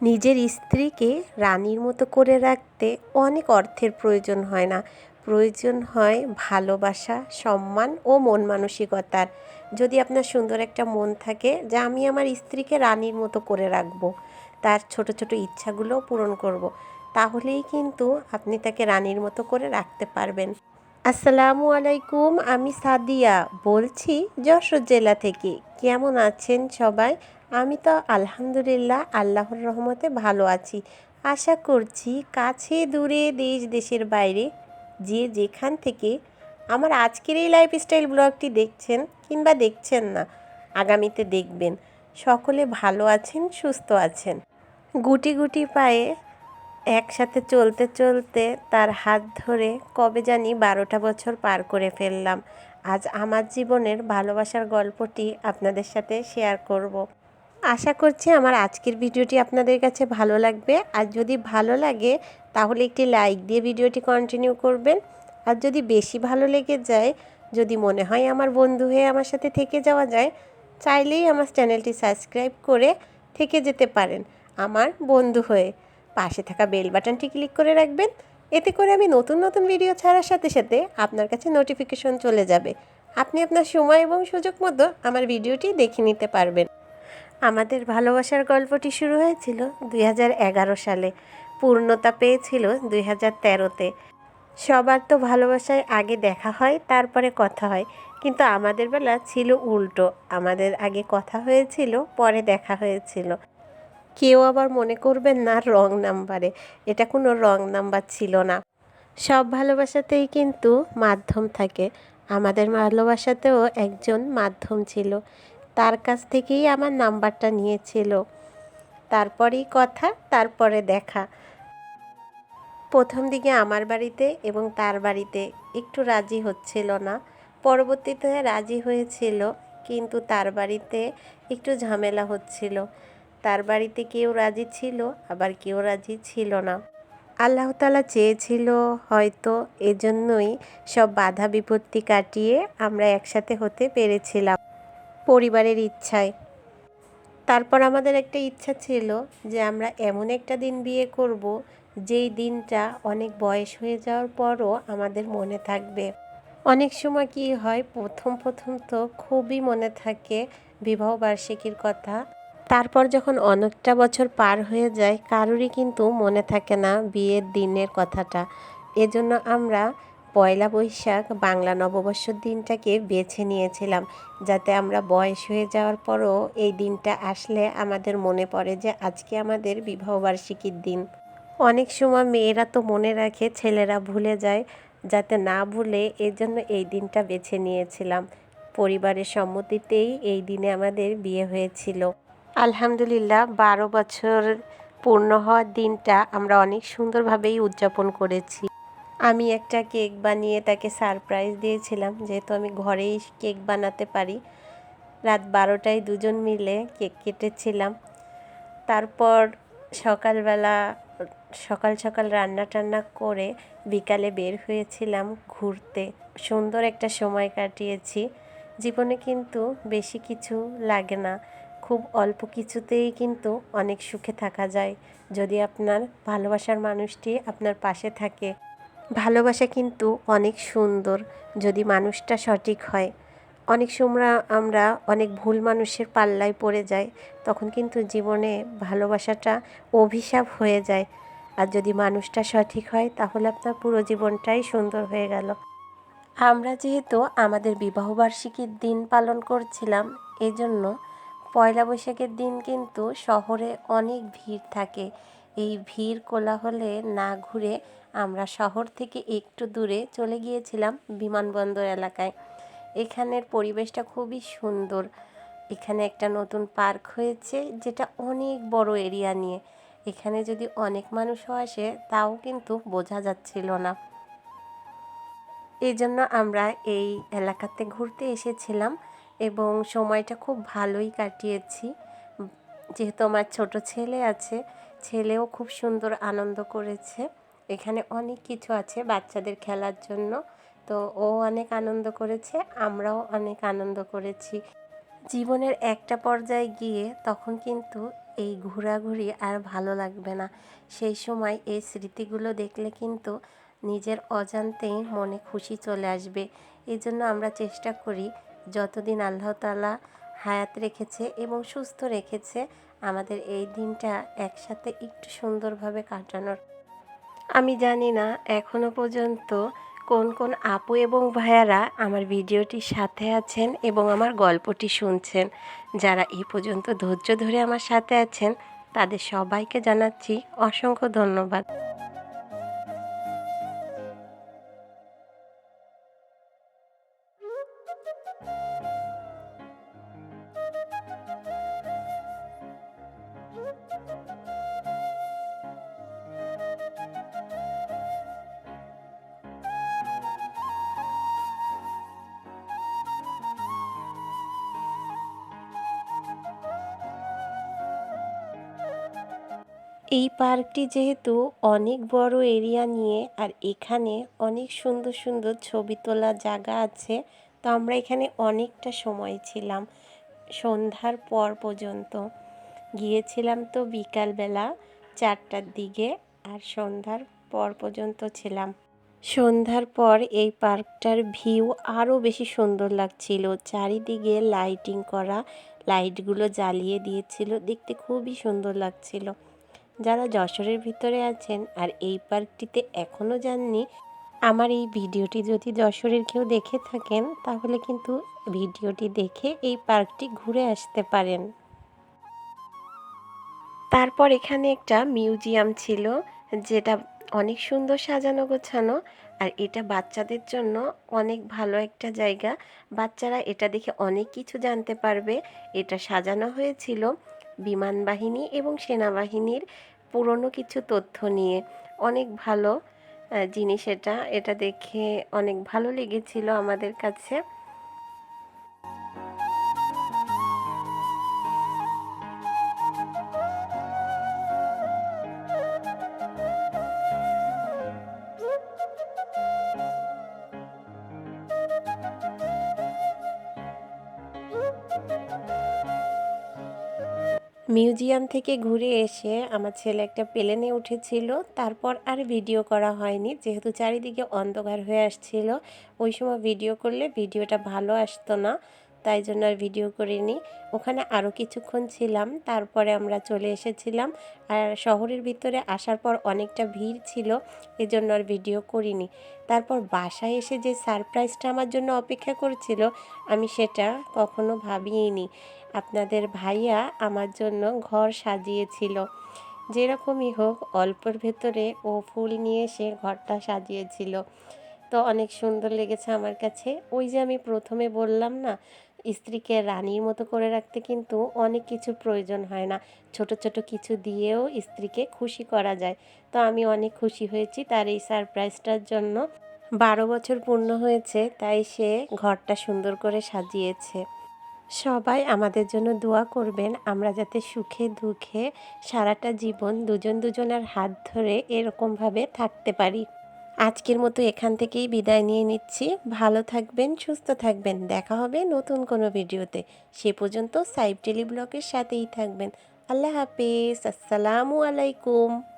নিজের স্ত্রীকে রানীর মতো করে রাখতে অনেক অর্থের প্রয়োজন হয় না প্রয়োজন হয় ভালোবাসা, সম্মান ও মন মানসিকতার যদি আপনার সুন্দর একটা মন থাকে যে আমি আমার স্ত্রীকে রানীর মতো করে রাখব, তার ছোট ছোট ইচ্ছাগুলোও পূরণ করব। তাহলেই কিন্তু আপনি তাকে রানীর মতো করে রাখতে পারবেন আসসালামু আলাইকুম, আমি সাদিয়া বলছি যশোর জেলা থেকে। কেমন আছেন সবাই? আমি তো আলহামদুলিল্লাহ আল্লাহর রহমতে ভালো আছি। আশা করছি কাছে দূরে দেশ, দেশের বাইরে যে যেখান থেকে আমার আজকের এই লাইফস্টাইল ব্লগটি দেখছেন কিংবা দেখছেন না, আগামীতে দেখবেন। সকলে ভালো আছেন, সুস্থ আছেন। গুটি গুটি পায়ে একসাথে চলতে চলতে তার হাত ধরে কবে জানি বারোটা বছর পার করে ফেললাম। আজ আমার জীবনের ভালোবাসার গল্পটি আপনাদের সাথে শেয়ার করব। আশা করছি আমার আজকের ভিডিওটি আপনাদের কাছে ভালো লাগবে। আর যদি ভালো লাগে, তাহলে একটি লাইক দিয়ে ভিডিওটি কন্টিনিউ করবেন। আর যদি বেশি ভালো লেগে যায়, যদি মনে হয় আমার বন্ধু হয়ে আমার সাথে থেকে যাওয়া যায়, চাইলেই আমার চ্যানেলটি সাবস্ক্রাইব করে থেকে যেতে পারেন। আমার বন্ধু হয়ে। পাশে থাকা বেল বাটনটি ক্লিক করে রাখবেন। এতে করে আমি নতুন নতুন ভিডিও ছাড়ার সাথে সাথে আপনার কাছে নোটিফিকেশন চলে যাবে। আপনি আপনার সময় এবং সুযোগ মতো আমার ভিডিওটি দেখে নিতে পারবেন। আমাদের ভালোবাসার গল্পটি শুরু হয়েছিল দুই হাজার এগারো সালে। পূর্ণতা পেয়েছিল দুই হাজার তেরোতে। সবার তো ভালোবাসায় আগে দেখা হয়, তারপরে কথা হয়। কিন্তু আমাদের বেলা ছিল উল্টো। আমাদের আগে কথা হয়েছিল, পরে দেখা হয়েছিল। কেউ আবার মনে করবেন না রং নাম্বারে। এটা কোনো রং নাম্বার ছিল না। সব ভালোবাসাতেই কিন্তু মাধ্যম থাকে। আমাদের ভালোবাসাতেও একজন মাধ্যম ছিল। তার কাছ থেকেই আমার নাম্বারটা নিয়েছিল। তারপরেই কথা, তারপরে দেখা। প্রথম দিকে আমার বাড়িতে এবং তার বাড়িতে একটু রাজি হচ্ছিল না। পরবর্তীতে রাজি হয়েছিল, কিন্তু তার বাড়িতে একটু ঝামেলা হচ্ছিল। তার বাড়িতে কেউ রাজি ছিল, আবার কেউ রাজি ছিল না। আল্লাহ তালা চেয়েছিল হয়তো এজন্যই সব বাধা বিপত্তি কাটিয়ে আমরা একসাথে হতে পেরেছিলাম পরিবারের ইচ্ছায়। তারপর আমাদের একটা ইচ্ছা ছিল যে আমরা এমন একটা দিন বিয়ে করব, যেই দিনটা অনেক বয়স হয়ে যাওয়ার পরও আমাদের মনে থাকবে। অনেক সময় কি হয়, প্রথম প্রথম তো খুবই মনে থাকে বিবাহ বার্ষিকীর কথা তারপর যখন অনেকটা বছর পার হয়ে যায়, কারোরই কিন্তু মনে থাকে না বিয়ের দিনের কথাটা। এজন্য আমরা পয়লা বৈশাখ বাংলা নববর্ষর দিনটাকে বেছে নিয়েছিলাম, যাতে আমরা বয়স হয়ে যাওয়ার পরও এই দিনটা আসলে আমাদের মনে পড়ে যে আজকে আমাদের বিবাহবার্ষিকীর দিন। অনেক সময় মেয়েরা তো মনে রাখে ছেলেরা ভুলে যায়, যাতে না ভুলে এজন্য এই দিনটা বেছে নিয়েছিলাম। পরিবারের সম্মতিতেই এই দিনে আমাদের বিয়ে হয়েছিল। আলহামদুলিল্লাহ, বারো বছর পূর্ণ হওয়ার দিনটা আমরা অনেক সুন্দরভাবেই উদযাপন করেছি। আমি একটা কেক বানিয়ে তাকে সারপ্রাইজ দিয়েছিলাম, যেহেতু আমি ঘরেই কেক বানাতে পারি। রাত বারোটায় দুজন মিলে কেক কেটেছিলাম। তারপর সকালবেলা, সকাল সকাল রান্না টান্না করে বিকালে বের হয়েছিলাম ঘুরতে। সুন্দর একটা সময় কাটিয়েছি। জীবনে কিন্তু বেশি কিছু লাগে না। খুব অল্প কিছুতেই কিন্তু অনেক সুখে থাকা যায়। যদি আপনার ভালোবাসার মানুষটি আপনার পাশে থাকে, ভালোবাসা কিন্তু অনেক সুন্দর যদি মানুষটা সঠিক হয়। অনেক সময় আমরা অনেক ভুল মানুষের পাল্লায় পড়ে যাই, তখন কিন্তু জীবনে ভালোবাসাটা অভিশাপ হয়ে যায়। আর যদি মানুষটা সঠিক হয়, তাহলে আপনার পুরো জীবনটাই সুন্দর হয়ে গেল। আমরা যেহেতু আমাদের বিবাহবার্ষিকীর দিন পালন করছিলাম, এজন্য পয়লা বৈশাখের দিন কিন্তু শহরে অনেক ভিড় থাকে। এই ভিড় কোলাহলে না ঘুরে আমরা শহর থেকে একটু দূরে চলে গিয়েছিলাম বিমানবন্দর এলাকায়। এখানের পরিবেশটা খুবই সুন্দর। এখানে একটা নতুন পার্ক হয়েছে যেটা অনেক বড় এরিয়া নিয়ে। এখানে যদি অনেক মানুষও আসে তাও কিন্তু বোঝা যাচ্ছিল না। এই জন্য আমরা এই এলাকাতে ঘুরতে এসেছিলাম। এবং সময়টা খুব ভালোই কাটিয়েছি। যেহেতু আমার ছোট ছেলে আছে, ছেলেও খুব সুন্দর আনন্দ করেছে। এখানে অনেক কিছু আছে বাচ্চাদের খেলার জন্য। তো ও অনেক আনন্দ করেছে, আমরাও অনেক আনন্দ করেছি। জীবনের একটা পর্যায়ে গিয়ে তখন কিন্তু এই ঘোরাঘুরি আর ভালো লাগবে না। সেই সময় এই স্মৃতিগুলো দেখলে কিন্তু নিজের অজান্তেই মনে খুশি চলে আসবে। এই জন্য আমরা চেষ্টা করি যতদিন আল্লাহ তালা হায়াত রেখেছে এবং সুস্থ রেখেছে, আমাদের এই দিনটা একসাথে একটু সুন্দরভাবে কাটানোর। আমি জানি না এখনও পর্যন্ত কোন কোন আপু এবং ভাইয়ারা আমার ভিডিওটির সাথে আছেন এবং আমার গল্পটি শুনছেন। যারা এই পর্যন্ত ধৈর্য ধরে আমার সাথে আছেন, তাদের সবাইকে জানাচ্ছি অসংখ্য ধন্যবাদ। এই পার্কটি যেহেতু অনেক বড় এরিয়া নিয়ে আর এখানে অনেক সুন্দর সুন্দর ছবি তোলা জায়গা আছে, তো আমরা এখানে অনেকটা সময় ছিলাম। সন্ধ্যার পর পর্যন্ত গিয়েছিলাম তো বিকালবেলা চারটার দিকে আর সন্ধ্যার পর পর্যন্ত ছিলাম। সন্ধ্যার পর এই পার্কটার ভিউ আরও বেশি সুন্দর লাগছিল। চারিদিকে লাইটিং করা, লাইটগুলো জ্বালিয়ে দিয়েছিল, দেখতে খুবই সুন্দর লাগছিল। যারা যশোরের ভিতরে আছেন আর এই পার্কটিতে এখনও যাননি, আমার এই ভিডিওটি যদি যশোরের কেউ দেখে থাকেন, তাহলে কিন্তু ভিডিওটি দেখে এই পার্কটি ঘুরে আসতে পারেন। তারপর এখানে একটা মিউজিয়াম ছিল, যেটা অনেক সুন্দর সাজানো গোছানো, আর এটা বাচ্চাদের জন্য অনেক ভালো একটা জায়গা। বাচ্চারা এটা দেখে অনেক কিছু জানতে পারবে। এটা সাজানো হয়েছিল। বিমান বাহিনী এবং সেনাবাহিনীর পুরনো কিছু তথ্য নিয়ে। অনেক ভালো জিনিস এটা। এটা দেখে অনেক ভালো লেগেছিল আমাদের কাছে। মিউজিয়াম থেকে ঘুরে এসে আমার ছেলে একটা প্লেনে উঠেছিল। তারপর আর ভিডিও করা হয়নি। যেহেতু চারিদিকে অন্ধকার হয়ে আসছিল, ওই সময় ভিডিও করলে ভিডিওটা ভালো আসতো না। তাই জন্য আর ভিডিও করিনি। ওখানে আরও কিছুক্ষণ ছিলাম, তারপরে আমরা চলে এসেছিলাম। আর শহরের ভিতরে আসার পর অনেকটা ভিড় ছিল, এজন্য আর ভিডিও করিনি। তারপর বাসায় এসে যে সারপ্রাইজটা আমার জন্য অপেক্ষা করছিল, আমি সেটা কখনো ভাবিনি আপনাদের ভাইয়া আমার জন্য ঘর সাজিয়েছিল। যেরকমই হোক, অল্পর ভেতরে ও ফুল নিয়ে এসে ঘরটা সাজিয়েছিল। তো অনেক সুন্দর লেগেছে আমার কাছে। ওই যে আমি প্রথমে বললাম না স্ত্রীকে রানীর মতো করে রাখতে কিন্তু অনেক কিছু প্রয়োজন হয় না। ছোট ছোট কিছু দিয়েও স্ত্রীকে খুশি করা যায়। তো আমি অনেক খুশি হয়েছি তার এই সারপ্রাইজটার জন্য। বারো বছর পূর্ণ হয়েছে, তাই সে ঘরটা সুন্দর করে সাজিয়েছে। সবাই আমাদের জন্য দোয়া করবেন, আমরা যাতে সুখে দুঃখে সারাটা জীবন দুজন দুজনের হাত ধরে এরকমভাবে থাকতে পারি। আজকের মতো এখান থেকেই বিদায় নিয়ে নিচ্ছি। ভালো থাকবেন, সুস্থ থাকবেন। দেখা হবে নতুন কোনো ভিডিওতে। সে পর্যন্ত সাইব টেলি ব্লগের সাথেই থাকবেন। আল্লাহ হাফিজ। আসসালামু আলাইকুম।